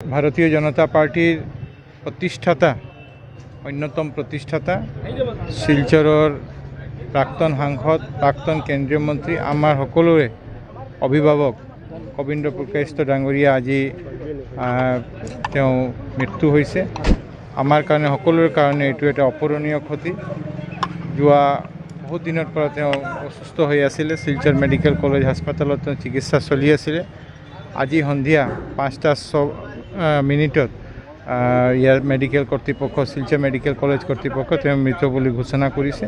ভারতীয় জনতা পাৰ্টীৰ প্ৰতিষ্ঠাতা অন্যতম প্ৰতিষ্ঠাতা শিলচৰৰ প্ৰাক্তন সাংসদ প্ৰাক্তন কেন্দ্ৰীয় মন্ত্ৰী আমাৰ সকলোৰে অভিভাৱক কবীন্দ্ৰ পুৰকায়স্থ ডাঙৰীয়া আজি তেওঁ মৃত্যু হৈছে। আমাৰ কাৰণে, সকলোৰে কাৰণে এইটো এটা অপূৰণীয় ক্ষতি। যোৱা বহুত দিনৰ পৰা তেওঁ অসুস্থ হৈ আছিলে। শিলচৰ মেডিকেল কলেজ হাস্পাতালত তেওঁ চিকিৎসা চলি আছিলে। আজি সন্ধিয়া পাঁচটা ছ মিনিটত ইয়াৰ মেডিকেল কৰ্তৃপক্ষ শিলচৰ মেডিকেল কলেজ কৰ্তৃপক্ষ তেওঁ মৃত বুলি ঘোষণা কৰিছে।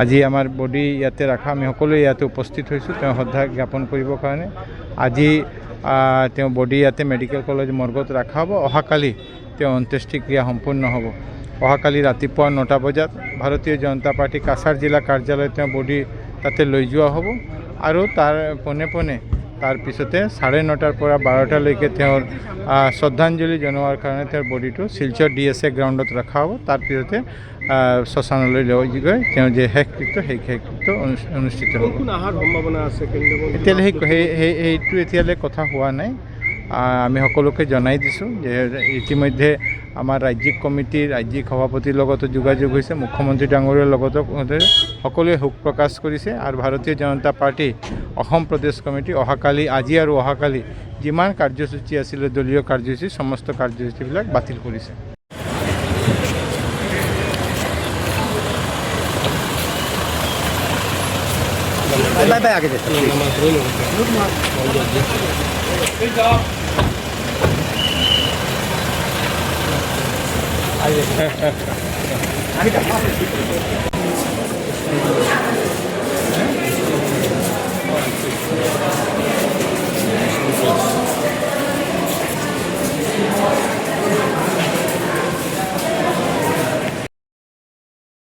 আজি আমাৰ বডি ইয়াতে ৰাখা, আমি সকলোৱে ইয়াতে উপস্থিত হৈছোঁ, তেওঁ জ্ঞাপন কৰিবৰ কাৰণে। আজি তেওঁ বডি ইয়াতে মেডিকেল কলেজ মৰ্গত ৰখা হ'ব, অহাকালি তেওঁ অন্ত্যেষ্টিক্ৰিয়া সম্পূৰ্ণ হ'ব। অহাকালি ৰাতিপুৱা নটা বজাত ভাৰতীয় জনতা পাৰ্টী কাছাৰ জিলা কাৰ্যালয়ত তেওঁ বডি তাতে লৈ যোৱা হ'ব। আৰু তাৰ পোনে পোনে তাৰপিছতে চাৰে নটাৰ পৰা বাৰটালৈকে তেওঁৰ শ্ৰদ্ধাঞ্জলি জনোৱাৰ কাৰণে তেওঁৰ বডিটো শিলচৰ ডি এছ এ গ্ৰাউণ্ডত ৰখা হ'ব। আহ, শ্মশানলৈ লৈ গৈ তেওঁ যে শেষকৃত্য সেই শেষকৃত্য অনু- অনুষ্ঠিত হ'ব। এতিয়ালৈ সেই- সেইটো এতিয়ালৈ কথা হোৱা নাই। আমি সকলোকে জনাই দিছোঁ যে ইতিমধ্যে আমাৰ ৰাজ্যিক কমিটিৰ ৰাজ্যিক সভাপতিৰ লগতো যোগাযোগ হৈছে মুখ্যমন্ত্ৰী ডাঙৰীয়াৰ লগতো সকলোৱে শোক প্ৰকাশ কৰিছে আৰু ভাৰতীয় জনতা পার্টি অসম প্ৰদেশ কমিটি অহাকালি আজি আৰু অহাকালি যিমান কাৰ্যসূচী আছিলে দলীয় কাৰ্যসূচী সমস্ত কাৰ্যসূচীবিলাক বাতিল কৰিছে। নমস্কাৰ